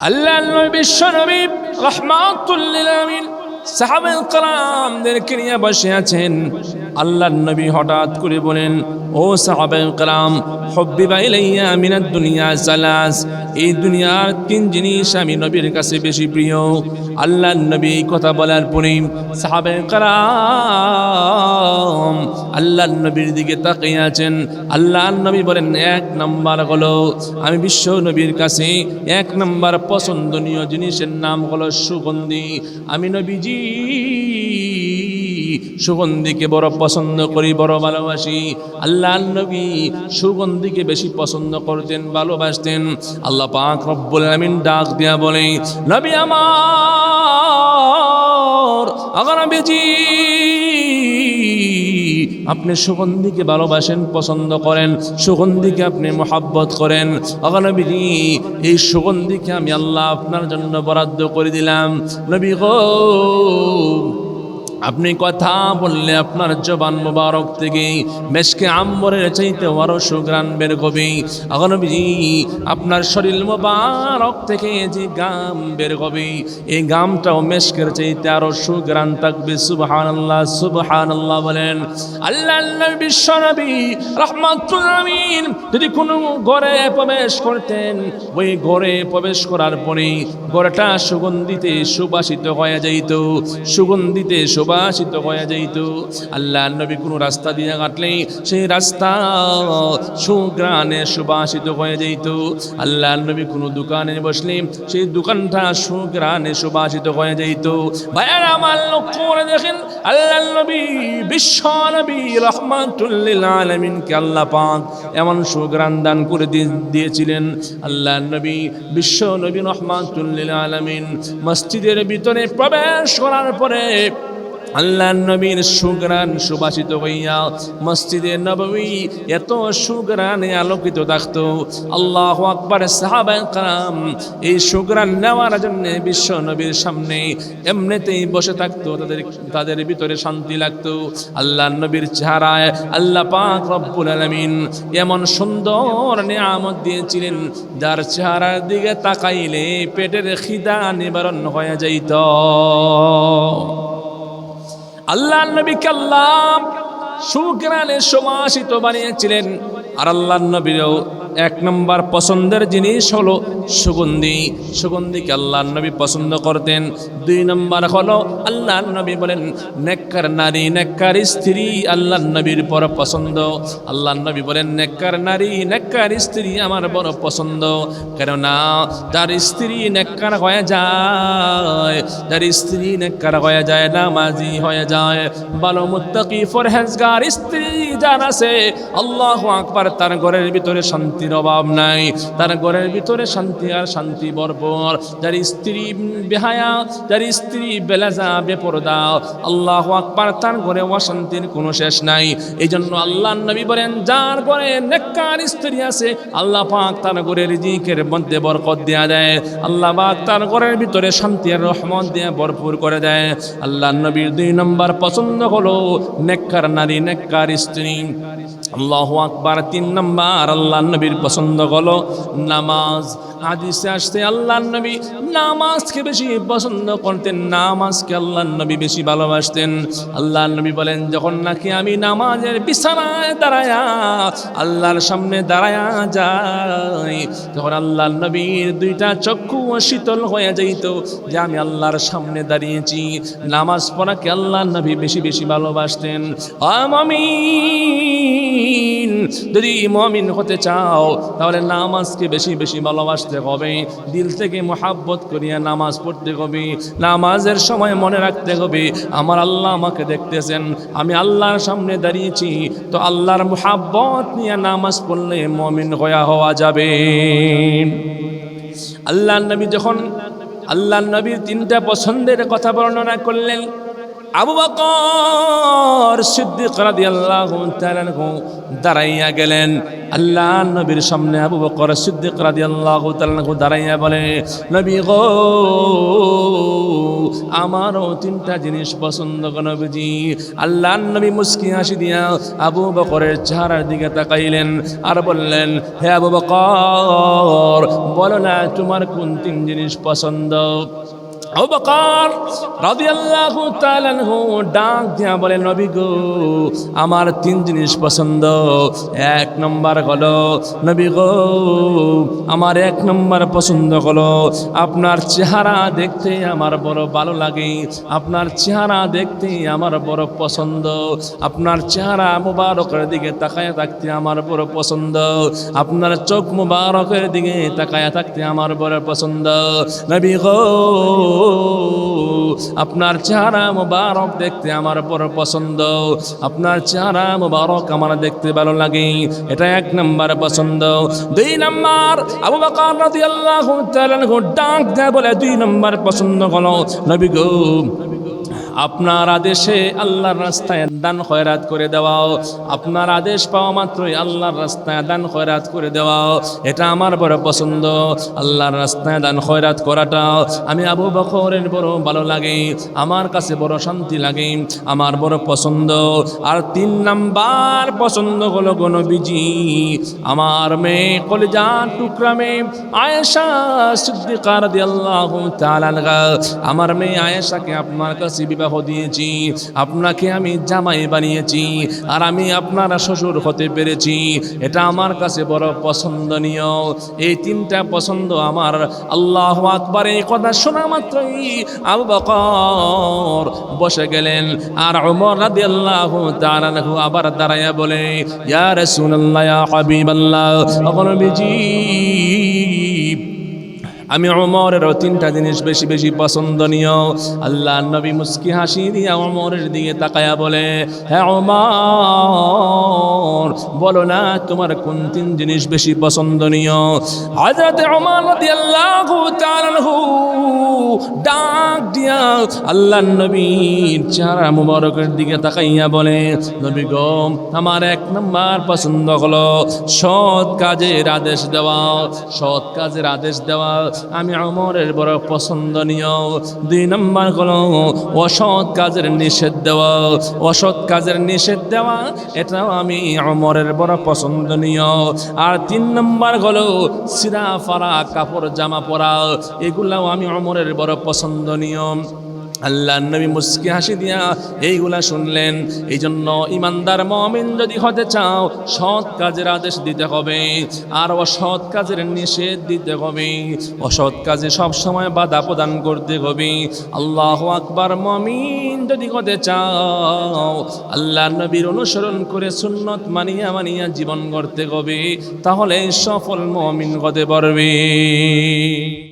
আল্লাহ বিশ্ব নবী রহমাতুল্লিল সাহাবায়ে কালামদেরকে নিয়ে বসে আছেন। আল্লাহ নবী হঠাৎ করে বলেন, ও সাহাবায়ে কালাম হব্বিবা ইলাইয়া মিনাদ দুনিয়া সালাস। এই দুনিয়ার তিন জিনিস আমি নবীর কাছে বেশি প্রিয়। আল্লাহ নবী কথা বলার পরে সাহাবায়ে কালাম আল্লাহ নবীর দিকে তাকিয়ে আছেন। আল্লাহ নবী বলেন, এক নাম্বার হলো, আমি বিশ্ব নবীর কাছে এক নাম্বার পছন্দনীয় জিনিসের নাম হলো সুগন্ধি। আমি নবীজি সুগন্ধিকে বড় পছন্দ করি, বড় ভালোবাসি। আল্লাহ নবী সুগন্ধিকে বেশি পছন্দ করতেন, ভালোবাসতেন। আল্লাহ পাক রব্বুল আলামিন ডাক দিয়া বলে, নবী আমার, আগার বেজি, আপনি সুগন্ধিকে ভালোবাসেন, পছন্দ করেন, সুগন্ধিকে আপনি মোহাব্বত করেন। অগনবীজি এই সুগন্ধিকে আমি আল্লাহ আপনার জন্য বরাদ্দ করে দিলাম। নবী গো আপনি কথা বললে আপনার জবান মোবারক থেকে মেশকে আম্বরের চাইতে আরও সুগ্রাণ বের হবে। আগনবীজি আপনার শরীর মোবারক থেকে যে গাম বের হবে, এই গামটাও মেশকের চাইতে আরও সুগ্রাণ থাকবে। সুবহান আল্লাহ সুবহান আল্লাহ বলেন, আল্লাহ আল্লাহ বিশ্ব নবী রহমাতুল আমিন, যদি কোনো ঘরে প্রবেশ করতেন, ওই ঘরে প্রবেশ করার পরে ঘরটা সুগন্ধিতে সুবাসিত হয়ে যাইত। সুগন্ধিতে সুবাসিত হয়ে যাইত। আল্লাহ নবী কোনো রাস্তা দিয়ে কাটলে সেই রাস্তা সুগ্রানে সুবাসিত হয়ে যাইত। আল্লাহ নবী কোনো দোকানে বসলে সেই দোকানটা সুগ্রানে সুবাসিত হয়ে যাইত। ভাইয়ার, আমার লক্ষ্য করে দেখেন আল্লাহ নবী, বিশ্ব নবী রহমাতুল্লিল আলমিনকে আল্লাহ পাক এমন সুগ্রান দান করে দিয়ে- দিয়েছিলেন। আল্লাহ নবী, বিশ্ব নবী রহমাতুল্লিল আলমিন মসজিদের ভিতরে প্রবেশ করার পরে আল্লাহ নবীর সুগ্রান সুবাসিত হইয়া মসজিদে নবী এত সুগ্রানে আলোকিত থাকত। আল্লাহ আকবর কালাম এই সুগ্রান নেওয়ার জন্য বিশ্ব নবীর সামনে এমনিতেই বসে থাকতো, তাদের তাদের ভিতরে শান্তি লাগতো। আল্লাহ নবীর চেহারায় আল্লাহ পাক রব্বুল আলামিন এমন সুন্দর নিয়ামত দিয়েছিলেন, যার চেহারার দিকে তাকাইলে পেটের খিদা নিবারণ হয়ে যাইত। আল্লাহ নবী কাল্লাম সমাসিত বানিয়েছিলেন। আর আল্লাহ নবীরও এক নম্বর পছন্দের জিনিস হলো সুগন্ধি। সুগন্ধিকে আল্লাহ নবী পছন্দ করতেন। দুই নম্বর হলো আল্লাহ নবী বলেন, নেককার নারী, নেককার স্ত্রী আল্লাহ নবীর বড় পছন্দ। আল্লাহ নবী বলেন, নেককার নারী, নেককার স্ত্রী আমার বড় পছন্দ। কেননা যার স্ত্রী নেককার হয়ে যায়, যার স্ত্রী নেককার হয়ে যায়, নামাজি হয়ে যায়, ভালো মুত্তাকি, ফরহেজগার স্ত্রী যার আছে, আল্লাহ আকবার তার ঘরের ভিতরে শান্তির অভাব নাই। তার ঘরের ভিতরে শান্তি আর শান্তি ভরপুর যার স্ত্রী বেহায়া, যার স্ত্রী বেলাজা, বেপরদা, আল্লাহ আকবার, তার ঘরে অশান্তির কোনো শেষ নাই। এই জন্য আল্লাহ নবী বলেন, যার ঘরে নেককার স্ত্রী আছে, আল্লাহ পাক তার ঘরের রিজিকের মধ্যে বরকত দেয়া দেয়। আল্লাহ পাক তার ঘরের ভিতরে শান্তি আর রহমত দিয়ে ভরপুর করে দেয়। আল্লাহ নবীর দুই নম্বর পছন্দ হলো নেককার নারী, নেককার স্ত্রী। আল্লাহ আকবার, তিন নম্বর আল্লাহ নবীর পছন্দ হলো নামাজ। হাদিসে আসতে আল্লাহ নবী নামাজকে বেশি পছন্দ করতেন, নামাজকে আল্লাহ নবী বেশি ভালোবাসতেন। আল্লাহ নবী বলেন, যখন নাকি আমি নামাজের বিছানায় দাঁড়ায়া আল্লাহর সামনে দাঁড়ায়া যাই, তখন আল্লাহ নবীর দুইটা চক্ষু শীতল হয়ে যাইত যে আমি আল্লাহর সামনে দাঁড়িয়েছি। নামাজ পড়াকে আল্লাহ নবী বেশি বেশি ভালোবাসতেন। আমিন যদি মমিন হতে চাও তাহলে নামাজকে বেশি বেশি ভালোবাসতে হবে। দিল থেকে মোহাব্বত করিয়া নামাজ পড়তে হবে। নামাজের সময় মনে রাখতে হবে, আমার আল্লাহ আমাকে দেখতেছেন, আমি আল্লাহর সামনে দাঁড়িয়েছি, তো আল্লাহর মোহাব্বত নিয়ে নামাজ পড়লে মমিন হয়া হওয়া যাবে। আল্লাহ নবী যখন আল্লাহ নবীর তিনটা পছন্দের কথা বর্ণনা করলেন আবু বকর সিদ্দিক রাদিয়াল্লাহু তাআলা দাঁড়াইয়া গেলেন। আল্লাহ নবীর সামনে আবু বকর সিদ্দিক রাদিয়াল্লাহু তাআলা দাঁড়াইয়া বলে, নবী গো, আমারও তিনটা জিনিস পছন্দ নবীজি। আল্লাহ নবী মুস্কি হাসি দিয়া আবু বকরের চেহারার দিকে তাকাইলেন আর বললেন, হে আবু বকর, বলো না তোমার কোন তিন জিনিস পছন্দ? অবকার রাদিয়াল্লাহু তাআলা আনহু ডাক দিয়া বলে, নবী গো, আমার তিন জিনিস পছন্দ। এক নম্বর হলো, নবী গো, আমার এক নম্বর পছন্দ হলো, আপনার চেহারা দেখতে আমার বড় ভালো লাগে। আপনার চেহারা দেখতে আমার বড় পছন্দ। আপনার চেহারা মুবারকের দিকে তাকায় থাকতে আমার বড় পছন্দ। আপনার চোখ মুবারকের দিকে তাকায় থাকতে আমার বড় পছন্দ। নবী গো আপনার চেহারা মুবারক দেখতে আমার বড় পছন্দ। আপনার চেহারা মুবারক আমার দেখতে ভালো লাগে। এটা এক নম্বর পছন্দ। দুই নম্বর, আবু বকর রাদিয়াল্লাহু তাআলা ডাক দেয় বলে দুই নম্বর পছন্দ হলো। নবী গো আপনার আদেশে আল্লাহর রাস্তায় দান খয়রাত করে দেওয়াও। আপনার আদেশ পাওয়া মাত্রই আল্লাহর রাস্তায় দান খয়রাত করে দেওয়াও। এটা আমার বড় পছন্দ। আল্লাহর রাস্তায় দান খয়রাত করাটা আমি আবু বকরের বড় ভালো লাগে। আমার কাছে বড় শান্তি লাগে। আমার বড় পছন্দ। আর তিন নাম্বার পছন্দ হলো গণবিজি আমার মেয়ে কলিজা টুকরা মেয়ে আয়েশা সিদ্দিকা রাদিয়াল্লাহু তাআলা আনহা আমার মেয়ে আয়েশাকে আপনার কাছে বিবাহ দিয়েছি, আপনাকে আমি জামাই বানিয়েছি, আর আমি আপনার শ্বশুর হতে পেরেছি। এটা আমার কাছে বড় পছন্দনীয়। এই তিনটা পছন্দ আমার। আল্লাহ আকবার, এই কথা শোনা মাত্রই আবু বকর বসে গেলেন, আর ওমর রাদিয়াল্লাহু তাআলা আনহু আবার দাঁড়াইয়া বলে ইয়ার রাসূলুল্লাহ, ইয়া হাবিবাল্লাহ নবীজি আমি অমরের তিনটা জিনিস বেশি বেশি পছন্দনীয়। আল্লাহ নবী মুস্কি হাসি দিয়া অমরের দিকে তাকায়া বলে হ্যাঁ অমর বলো না তোমার কোন তিন জিনিস বেশি পছন্দনীয়? হাজরাতে দিয়ে আল্লাহ ডাক দিয়া আল্লাহ নবীর চেহারা মুবারকের দিকে তাকাইয়া বলে, নবী গো, আমার এক নম্বর পছন্দ হলো সৎ কাজের আদেশ দেওয়া, সৎ কাজের আদেশ দেওয়া। আমি অমরের বড় পছন্দনীয় দুই নম্বর হলো অসৎ কাজের নিষেধ দেওয়া। অসৎ কাজের নিষেধ দেওয়া, এটাও আমি অমরের বড় পছন্দনীয় আর তিন নম্বর হলো সিরা, ফারা, কাপড়, জামা পরা, এগুলাও আমি অমরের বড় পছন্দনীয় আল্লাহ নবী মুস্কি হাসি দিয়া এইগুলা শুনলেন। এই জন্য ইমানদার মমিন যদি হতে চাও, সৎ কাজের আদেশ দিতে হবে আর অসৎ কাজের নিষেধ দিতে হবে। অসৎ কাজে সবসময় বাধা প্রদান করতে হবে। আল্লাহ আকবার মমিন যদি হতে চাও আল্লাহ নবীর অনুসরণ করে সুন্নত মানিয়া মানিয়া জীবন গড়তে হবে, তাহলে সফল মমিন হতে পারবে।